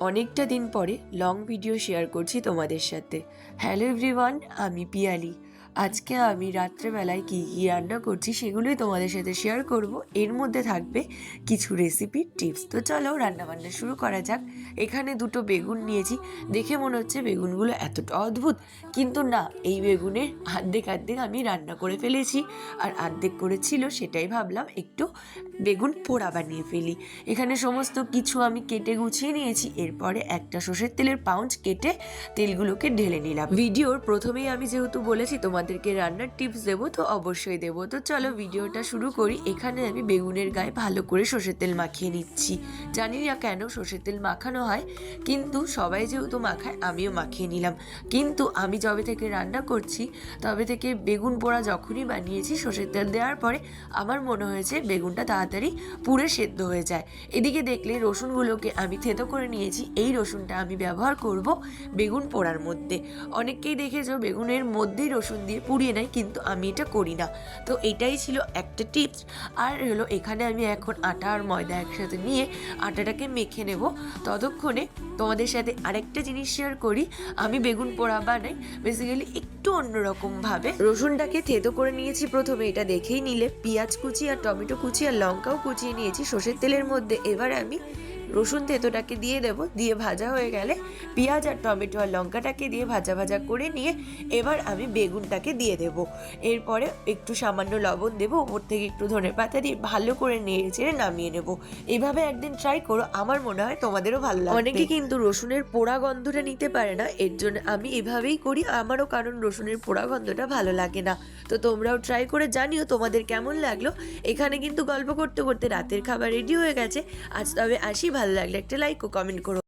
অনেকটা দিন পরে লং ভিডিও শেয়ার করছি তোমাদের সাথে। হ্যালো এভরিওয়ান আমি পিয়ালি। আজকে আমি রাত্রেবেলায় কী কী রান্না করছি সেগুলোই তোমাদের সাথে শেয়ার করব। এর মধ্যে থাকবে কিছু রেসিপির টিপস তো চলো রান্না বান্না শুরু করা যাক। এখানে দুটো বেগুন নিয়েছি। দেখে মনে হচ্ছে বেগুনগুলো এতটা অদ্ভুত। কিন্তু না, এই বেগুনের আর্ধেক আর্ধেক আমি রান্না করে ফেলেছি। আর আর্ধেক করেছিল সেটাই ভাবলাম একটু বেগুন পোড়া বানিয়ে ফেলি। এখানে সমস্ত কিছু আমি কেটে গুছিয়ে নিয়েছি। এরপরে একটা সর্ষের তেলের পাউচ কেটে তেলগুলোকে ঢেলে নিলাম। ভিডিওর প্রথমেই আমি যেহেতু বলেছি তোমাদেরকে রান্নার টিপস দেবো, তো অবশ্যই দেবো। তো চলো ভিডিওটা শুরু করি। এখানে আমি বেগুনের গায়ে ভালো করে সর্ষের তেল মাখিয়ে নিচ্ছি। জানি না কেন সর্ষের তেল মাখানো হয়, কিন্তু সবাই যেহেতু মাখায়, আমিও মাখিয়ে নিলাম। কিন্তু আমি যবে থেকে রান্না করছি, তবে থেকে বেগুন পোড়া যখনই বানিয়েছি, সর্ষের তেল দেওয়ার পরে আমার মনে হয়েছে বেগুনটা তাড়াতাড়ি পুড়ে সেদ্ধ হয়ে যায়। এদিকে দেখলে রসুনগুলোকে আমি থেতো করে নিয়েছি, এই রসুনটা আমি ব্যবহার করব বেগুন পোড়ার মধ্যে। অনেককেই দেখেছ, বেগুনের মধ্যেই রসুন দিয়ে পুড়িয়ে নেয়, কিন্তু আমি এটা করি না। তো এটাই ছিল একটা টিপস। আর হলো, এখানে আমি এখন আটা আর ময়দা একসাথে নিয়ে আটাটাকে মেখে নেব। ততক্ষণে তোমাদের সাথে আরেকটা জিনিস শেয়ার করি। আমি বেগুন পোড়া বানাই। বেসিক্যালি একটু অন্যরকমভাবে রসুনটাকে থেতো করে নিয়েছি প্রথমে, এটা দেখেই নিলে। পেঁয়াজ কুচি আর টমেটো কুচি আর লঙ্কাও কুচিয়ে নিয়েছি। সর্ষের তেলের মধ্যে এবার আমি রসুন থেতোটাকে দিয়ে দেবো, দিয়ে ভাজা হয়ে গেলে পেঁয়াজ আর টমেটো আর লঙ্কাটাকে দিয়ে ভাজা ভাজা করে নিয়ে এবার আমি বেগুনটাকে দিয়ে দেবো। এরপরে একটু সামান্য লবণ দেবো, ওপর থেকে একটু ধনে পাতা দিয়ে ভালো করে নেড়ে চেড়ে নামিয়ে নেব। এভাবে একদিন ট্রাই করো, আমার মনে হয় তোমাদেরও ভালো লাগে অনেকে কিন্তু রসুনের পোড়া গন্ধটা নিতে পারে না, এর জন্য আমি এভাবেই করি, আমারও কারণ রসুনের পোড়া গন্ধটা ভালো লাগে না। তো তোমরাও ট্রাই করে জানিও তোমাদের কেমন লাগল। এখানে কিন্তু গল্প করতে করতে রাতের খাবার রেডি হয়ে গেছে। আজ তবে আসি ভালো লাগলে একটা লাইক ও কমেন্ট করো।